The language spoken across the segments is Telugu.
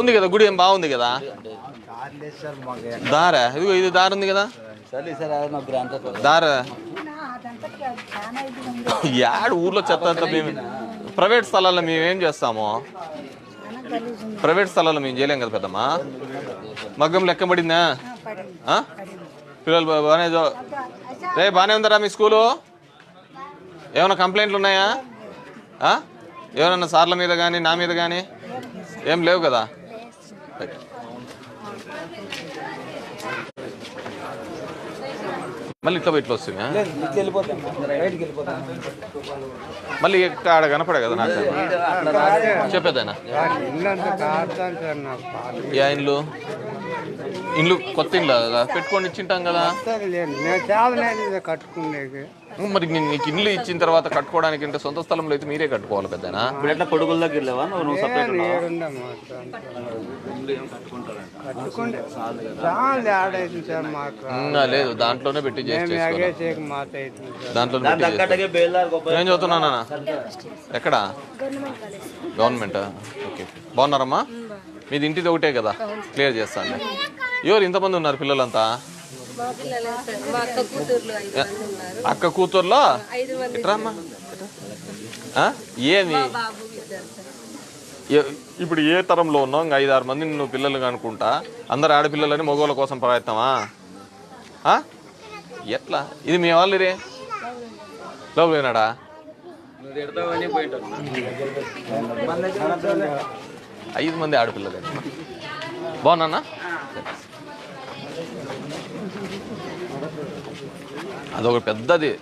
ఉంది కదా గుడి ఏం బాగుంది కదా? దారా? ఇదిగో ఇది దారి ఉంది కదా? దారా? యాడ్ ఊర్లో చెత్త అంతా మేము ప్రైవేట్ స్థలాల్లో మేము ఏం చేస్తాము? ప్రైవేట్ స్థలాల్లో మేము చేయలేం కదా పెద్దమ్మా? మగ్గం లెక్క పడిందా? పిల్లలు బాగానే రే బాగానే ఉందరా మీ స్కూలు? ఏమైనా కంప్లైంట్లు ఉన్నాయా? ఆ? ఏమైనా సార్ల మీద కానీ నా మీద కానీ ఏం లేవు కదా? మళ్ళీ ఇట్లా ఇట్లా వస్తుంది? మళ్ళీ ఆడ కనపడే కదా నాకు? చెప్పేదేనా? ఇల్లంతా ఇండ్లు కొత్త ఇండ్లు కదా పెట్టుకొని ఇచ్చింటాం కదా. కట్టుకునేది మరి నీకు ఇండ్లు ఇచ్చిన తర్వాత కట్టుకోవడానికి అంటే సొంత స్థలంలో అయితే మీరే కట్టుకోవాలి పెద్దనా? ఇప్పుడు ఎట్లా కొడుకుల దగ్గర నువ్వు సపరేట్ లేదు. దాంట్లోనే పెట్టి దాంట్లో దాని తగ్గట్టుగా బేల్దార్ గొప్ప నేను చదువుతున్నానా ఎక్కడ? గవర్నమెంట్ ఓకే బాగున్నారమ్మా? మీది ఇంటిది ఒకటే కదా? క్లియర్ చేస్తాను. ఎవరు ఇంతమంది ఉన్నారు పిల్లలంతా? మా పిల్లలే సార్. మా అక్క కూతుర్లు ఐదు మంది ఉన్నారు. అక్క కూతుర్లో? ఐదు మంది ఎట్రామ్మా ఆ? ఏమి? ఇప్పుడు ఏ తరంలో ఉన్నావు? ఇంకా ఐదు ఆరు మంది నువ్వు పిల్లలు అనుకుంటా అందరు ఆడపిల్లలని మగవాళ్ళ కోసం ప్రయత్నమా? ఎట్లా? ఇది మీ వాళ్ళు రే. లోపల పోయినాడా ఐదు మంది ఆడపిల్లలే. బాగున్నా అదొక పెద్దది.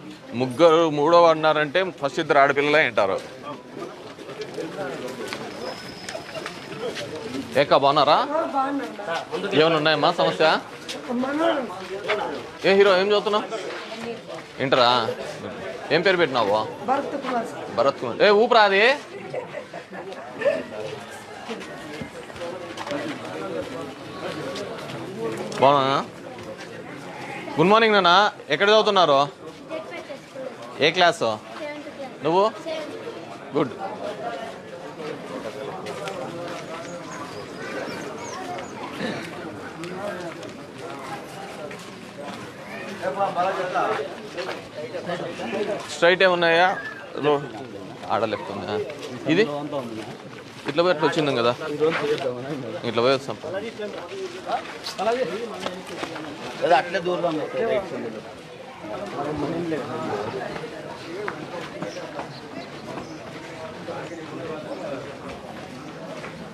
ముగ్గురు మూడో అన్నారంటే ఫస్ట్ ఇద్దరు ఆడపిల్లలే అంటారు. ఏకా బాగున్నారా? ఏమైనా ఉన్నాయమ్మా సమస్య? ఏ హీరో ఏం చదువుతున్నావు? ఇంటరా? ఏం పేరు పెట్టినావు? భరత్ కుమార్. ఏ ఊపిరా అది. బాగున్నా గుడ్ మార్నింగ్ నాన్న. ఎక్కడ చదువుతున్నారు? ఏ క్లాసు? నువ్వు? గుడ్ స్ట్రైట్ ఏమున్నాయా? రో ఆడ లెఫ్ట్ ఉందా? ఇది? ఇట్లా పోయి అట్లా వచ్చింది కదా? ఇట్లా పోయి వస్తాం. లేదా అట్లే దూరం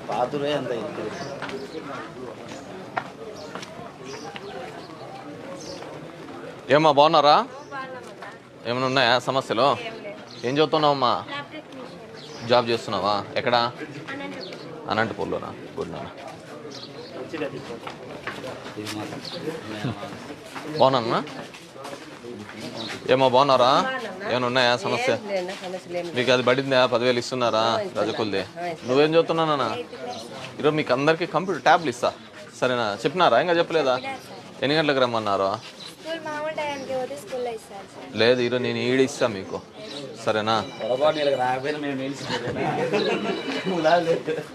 పాతురే అంత. ఏమ్మా బాగున్నారా? ఏమైనా ఉన్నాయా సమస్యలు? ఏం చదువుతున్నావమ్మా? జాబ్ చేస్తున్నావా? ఎక్కడా? అనంతపూర్లోనా? గుడ్ నాన్న ఇది మాత్రం. బాగున్నా ఏమో బాగున్నారా? ఏమైనా ఉన్నాయా సమస్య? మీకు అది పడిందా? పదివేలు ఇస్తున్నారా? రజకుల్ది? నువ్వేం చదువుతున్నానా ఈరోజు మీకు అందరికీ కంప్యూటర్ ట్యాబ్లు ఇస్తా. సరేనా? చెప్పినారా? ఇంకా చెప్పలేదా? ఎన్ని గంటలకు రమ్మన్నారు? లేదు ఈరోజు నేను ఈడ ఇస్తా మీకు. సరేనా?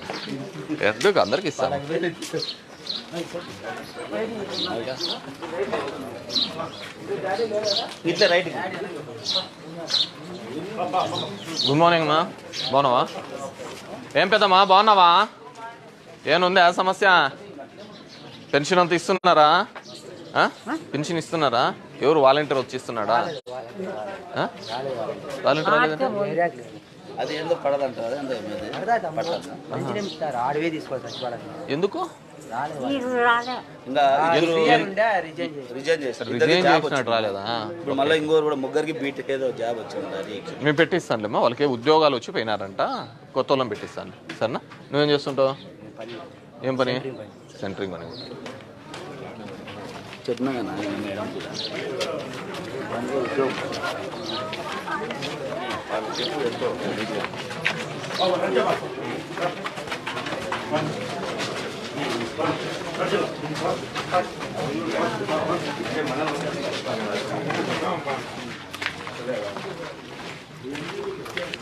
ఎందుకు అందరికి ఇస్తాను ఇట్లా రైట్ గుడ్ మార్నింగ్ మా బాగున్నావా ఏం పెద్దమ్మా బాగున్నావా ఏముంది ఆ సమస్య? పెన్షన్ అంత ఇస్తున్నారా? ఆ? పెన్షన్ ఇస్తున్నారా? ఎవరు వాలంటీర్ వచ్చి ఇస్తున్నాడా ఆ? వాలంటీర్? అది ఏందో పడదంట అది ఏందో ఏమైంది ఆడవే తీసుకోవాలి సచివాలయం ఎందుకు? ఇంకా రిజైన్ చేస్తారు ఇద్దరికి రిజైన్ జాబ్ చేసినట్టు వచ్చింది. రాలేదా? ఇప్పుడు మళ్ళీ ఇంకోరు కూడా ముగ్గురికి బీట్ ఏదో జాబ్ వచ్చింది మేము పెట్టిస్తానులేమ్మా వాళ్ళకి ఉద్యోగాలు వచ్చి పోయినారంట. కొత్త వాళ్ళని పెట్టిస్తాను సరేనా? నువ్వేం చేస్తుంటావు? ఏం పని? సెంటరింగ్ పని. చెప్పినా కదా ఆయన మేడం ఎంతో.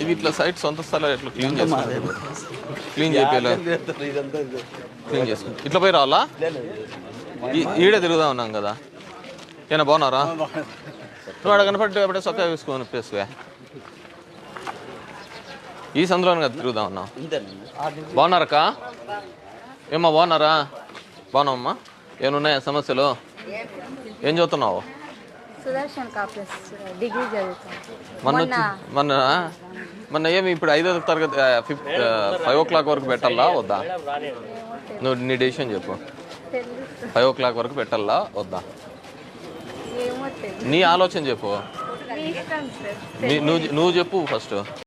ఇవి ఇట్లా సైట్ సొంత స్థలాలు ఎట్లా క్లీన్ చేస్తారు క్లీన్ చేయాలి. క్లీన్ ఇట్లా పోయి రావాలా? ఈడే తిరుగుదా ఉన్నాం కదా. ఏనా బాగున్నారా? నువ్వు ఆడ కనపడి ఎప్పుడే సొక్క వేసుకొని పేసువే ఈ సందులోనే కదా తిరుగుదా ఉన్నాం బాగున్నారక్క? ఏమ్మా బాగున్నారా? బాగున్నావమ్మా? ఏమున్నాయా సమస్యలు? ఏం చదువుతున్నావు? సుదర్శన్ డిగ్రీ మొన్న వచ్చి- మొన్న మొన్న ఏమి ఇప్పుడు ఐదో తరగతి ఫిఫ్త్ ఫైవ్ ఓ క్లాక్ వరకు పెట్టాలా? వద్దా? నువ్వు నీ డెసిషన్ చెప్పు. ఫైవ్ ఓ క్లాక్ వరకు పెట్టాలా? వద్దా? నీ ఆలోచన చెప్పు. నువ్వు నువ్వు చెప్పు ఫస్ట్.